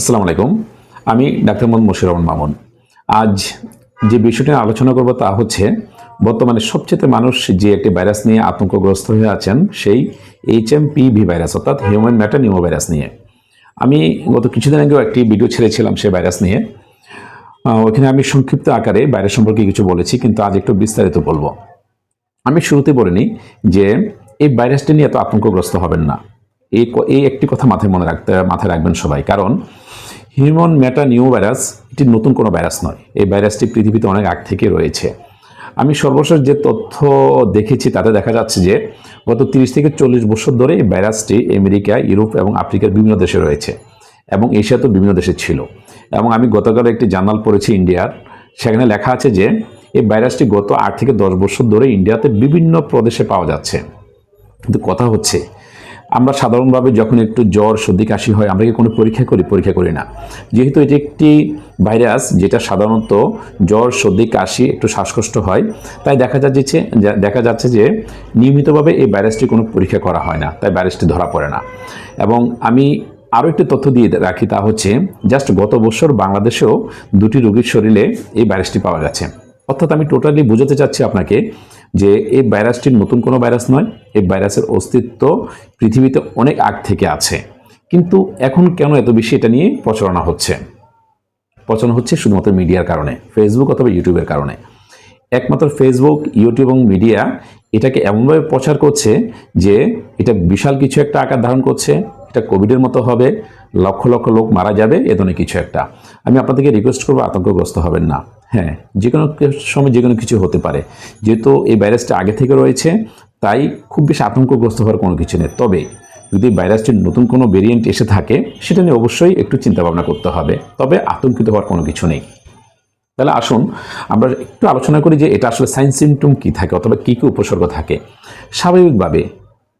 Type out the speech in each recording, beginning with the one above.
আসসালামু আলাইকুম। আমি ডাক্তার মোহাম্মদ মশির রহমান মামুন। আজ যে বিষয়টি আলোচনা করব তা হচ্ছে, বর্তমানে সবচেয়ে মানুষ যে একটি ভাইরাস নিয়ে আতঙ্কগ্রস্ত হয়ে আছেন সেই এইচ এম পিভি ভাইরাস, অর্থাৎ হিউম্যান ম্যাটার নিউমো ভাইরাস নিয়ে। আমি গত কিছুদিন আগেও একটি ভিডিও ছেড়েছিলাম সেই ভাইরাস নিয়ে। ওখানে আমি সংক্ষিপ্ত আকারে ভাইরাস সম্পর্কে কিছু বলেছি, কিন্তু আজ একটু বিস্তারিত বলব। আমি শুরুতে বলিনি যে এই ভাইরাসটি নিয়ে এত আতঙ্কগ্রস্ত হবেন না। এই এই একটি কথা মাথায় মনে রাখতে, মাথায় রাখবেন সবাই। কারণ হিউম্যান মেটা নিউ ভাইরাস এটি নতুন কোনো ভাইরাস নয়। এই ভাইরাসটি পৃথিবীতে অনেক আগ থেকে রয়েছে। আমি সর্বশেষ যে তথ্য দেখেছি, তাতে দেখা যাচ্ছে যে গত তিরিশ থেকে চল্লিশ বছর ধরে এই ভাইরাসটি আমেরিকা, ইউরোপ এবং আফ্রিকার বিভিন্ন দেশে রয়েছে এবং এশিয়াতেও বিভিন্ন দেশে ছিল। এবং আমি গতকাল একটি জার্নাল পড়েছি ইন্ডিয়ার। সেখানে লেখা আছে যে এই ভাইরাসটি গত আট থেকে দশ বছর ধরে ইন্ডিয়াতে বিভিন্ন প্রদেশে পাওয়া যাচ্ছে। কিন্তু কথা হচ্ছে আমরা সাধারণভাবে যখন একটু জ্বর, সর্দি, কাশি হয়, আমরা কি কোনো পরীক্ষা করি? পরীক্ষা করি না। যেহেতু এটি একটি ভাইরাস, যেটা সাধারণত জ্বর, সর্দি, কাশি একটু শ্বাসকষ্ট হয়, তাই দেখা যাচ্ছে দেখা যাচ্ছে যে নিয়মিতভাবে এই ভাইরাসটি কোনো পরীক্ষা করা হয় না, তাই ভাইরাসটি ধরা পড়ে না। এবং আমি আরও একটি তথ্য দিয়ে রাখি, তা হচ্ছে জাস্ট গত বছর বাংলাদেশেও দুটি রোগীর শরীরে এই ভাইরাসটি পাওয়া গেছে। অর্থাৎ আমি টোটালি বোঝাতে চাচ্ছি আপনাকে যে এই ভাইরাসটি নতুন কোনো ভাইরাস নয়, এই ভাইরাসের অস্তিত্ব পৃথিবীতে অনেক আগ থেকে আছে। কিন্তু এখন কেন এত বেশি এটা নিয়ে প্রচারণা হচ্ছে? প্রচারণা হচ্ছে শুধুমাত্র মিডিয়ার কারণে ফেসবুক অথবা ইউটিউবের কারণে। একমাত্র ফেসবুক ইউটিউব এবং মিডিয়া এটাকে এমনভাবে প্রচার করছে যে এটা বিশাল কিছু একটা আকার ধারণ করছে, এটা কোভিডের মতো হবে লক্ষ লক্ষ লোক মারা যাবে, এ ধরনের কিছু একটা। আমি আপনাদেরকে রিকোয়েস্ট করব, আতঙ্কগ্রস্ত হবেন না। হ্যাঁ যে কোনো সময় যে কোনো কিছু হতে পারে। যেহেতু এই ভাইরাসটা আগে থেকে রয়েছে, তাই খুব বেশি আতঙ্কগ্রস্ত হওয়ার কোনো কিছু নেই। তবে যদি ভাইরাসটির নতুন কোনো ভেরিয়েন্ট এসে থাকে, সেটা নিয়ে অবশ্যই একটু চিন্তা ভাবনা করতে হবে। তবে আতঙ্কিত হওয়ার কোনো কিছু নেই। তাহলে আসুন, আমরা একটু আলোচনা করি যে এটা আসলে সাইন সিমটম কী থাকে, অথবা কী কী উপসর্গ থাকে। স্বাভাবিকভাবে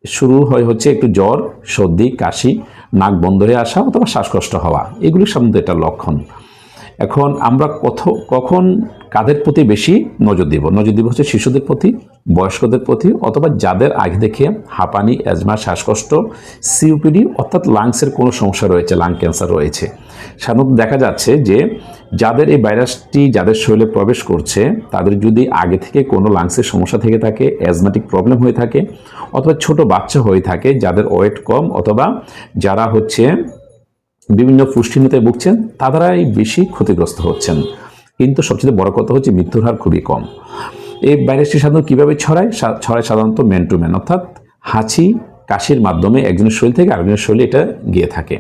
শুরু হয় হচ্ছে একটু জ্বর, সর্দি, কাশি, নাক বন্ধ হয়ে আসা অথবা শ্বাসকষ্ট হওয়া। এগুলি সাধারণত এটা লক্ষণ। এখন আমরা কত কখন কাদের প্রতি বেশি নজর দিব? নজর দিব হচ্ছে শিশুদের প্রতি বয়স্কদের প্রতি অথবা যাদের আগে দেখে হাঁপানি, অ্যাজমা, শ্বাসকষ্ট সিওপিডি অর্থাৎ লাংসের কোনো সমস্যা রয়েছে, লাং ক্যান্সার রয়েছে। সাধারণত দেখা যাচ্ছে যে যাদের এই ভাইরাসটি যাদের শরীরে প্রবেশ করছে, তাদের যদি আগে থেকে কোনো লাংসের সমস্যা থেকে থাকে, অ্যাজমাটিক প্রবলেম হয়ে থাকে অথবা ছোট বাচ্চা হয়ে থাকে, যাদের ওয়েট কম অথবা যারা হচ্ছে বিভিন্ন পুষ্টিহীনতায় ভুগছেন তারাই বেশি ক্ষতিগ্রস্ত হচ্ছেন। কিন্তু সবচেয়ে বড় কথা হচ্ছে মৃত্যুর হার খুবই কম। এই ভাইরাসটি সাধারণত কীভাবে ছড়ায়? ছড়ায় সাধারণত ম্যান টু ম্যান অর্থাৎ হাঁচি, কাশির মাধ্যমে একজনের শরীর থেকে আরেকজনের শরীরে এটা গিয়ে থাকে।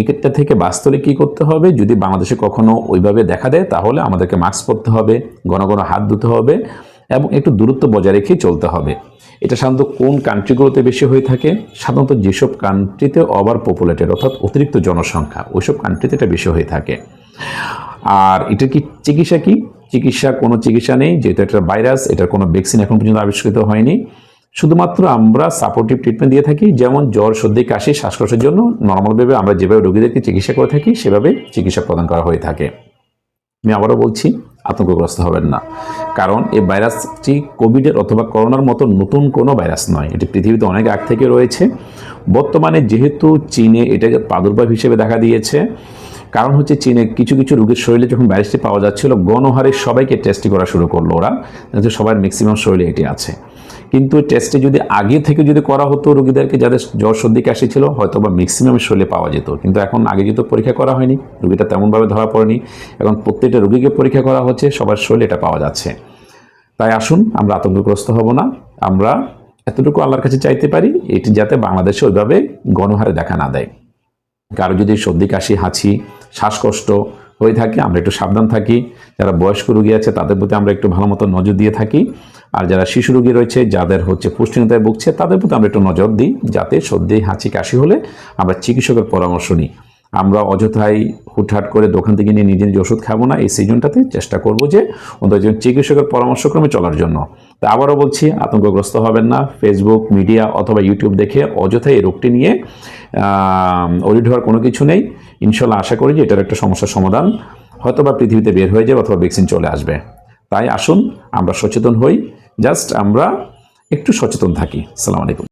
এটা থেকে হলে কী করতে হবে? যদি বাংলাদেশে কখনো ওইভাবে দেখা দেয়, তাহলে আমাদেরকে মাস্ক পরতে হবে, ঘন ঘন হাত ধুতে হবে এবং একটু দূরত্ব বজায় রেখে চলতে হবে। এটা সাধারণত কোন কান্ট্রিগুলোতে বেশি হয়ে থাকে? সাধারণত যেসব কান্ট্রিতে ওভার পপুলেটেড অর্থাৎ অতিরিক্ত জনসংখ্যা, ওইসব কান্ট্রিতে এটা বেশি হয়ে থাকে। আর এটা কি চিকিৎসা কি? চিকিৎসা, কোনো চিকিৎসা নেই, যেহেতু একটা ভাইরাস, এটার কোনো ভ্যাকসিন এখন পর্যন্ত আবিষ্কৃত হয়নি। শুধুমাত্র আমরা সাপোর্টিভ ট্রিটমেন্ট দিয়ে থাকি, যেমন জ্বর, সর্দি, কাশি, শ্বাসকষ্টের জন্য নর্মালভাবে আমরা যেভাবে রোগীদেরকে চিকিৎসা করে থাকি, সেভাবে চিকিৎসা প্রদান করা হয়ে থাকে। আমি আবারও বলছি, আতঙ্কগ্রস্ত হবেন না। কারণ এই ভাইরাসটি কোভিডের অথবা করোনার মতো নতুন কোনো ভাইরাস নয়। এটি পৃথিবীতে অনেক আগ থেকে রয়েছে। বর্তমানে যেহেতু চীনে এটাকে প্রাদুর্ভাব হিসেবে দেখা দিয়েছে কারণ হচ্ছে চীনে কিছু কিছু রোগীর শরীরে যখন ভাইরাসটি পাওয়া যাচ্ছিল, গণহারে সবাইকে টেস্টি করা শুরু করল ওরা। যাতে সবার ম্যাক্সিমাম শরীরে এটি আছে। কিন্তু টেস্টে যদি আগে থেকে যদি করা হতো, রোগীদেরকে যাদের জ্বর সর্দি কাশি ছিল হয়তো বা ম্যাক্সিমাম শরীরে পাওয়া যেত। কিন্তু এখন আগে যেহেতু পরীক্ষা করা হয়নি, রোগীটা তেমনভাবে ধরা পড়েনি। এখন প্রত্যেকটা রোগীকে পরীক্ষা করা হচ্ছে, সবার শরীরে এটা পাওয়া যাচ্ছে। তাই আসুন, আমরা আতঙ্কগ্রস্ত হব না। আমরা এতটুকু আল্লাহর কাছে চাইতে পারি, এটি যাতে বাংলাদেশে ওইভাবে গণহারে দেখা না দেয়। কারও যদি সর্দি, কাশি, হাঁচি, শ্বাসকষ্ট হয়ে থাকে, আমরা একটু সাবধান থাকি। যারা বয়স্ক রোগী আছে, তাদের প্রতি আমরা একটু ভালো মতো নজর দিয়ে থাকি। আর যারা শিশু রোগী রয়েছে, যাদের হচ্ছে পুষ্টিহীনতায় ভুগছে, তাদের প্রতি আমরা একটু নজর দিই, যাতে সর্দি, হাঁচি, কাশি হলে আমরা চিকিৎসকের পরামর্শ নিই। আমরা অযথায় হুটহাট করে দোকান থেকে নিয়ে নিজে নিজে ওষুধ খাব না, এই সিজনটাতে চেষ্টা করব যে অন্তত চিকিৎসকের পরামর্শক্রমে চলার জন্য। তা আবারও বলছি, আতঙ্কগ্রস্ত হবেন না। ফেসবুক মিডিয়া অথবা ইউটিউব দেখে অযথা এই রোগটি নিয়ে অরিড হওয়ার কোনো কিছু নেই। ইনশাল্লাহ আশা করি যে এটার একটা সমস্যার সমাধান হয়তো বা পৃথিবীতে বের হয়ে যাবে অথবা ভ্যাকসিন চলে আসবে। তাই আসুন, আমরা সচেতন হই। জাস্ট আমরা একটু সচেতন থাকি। সালাম আলাইকুম।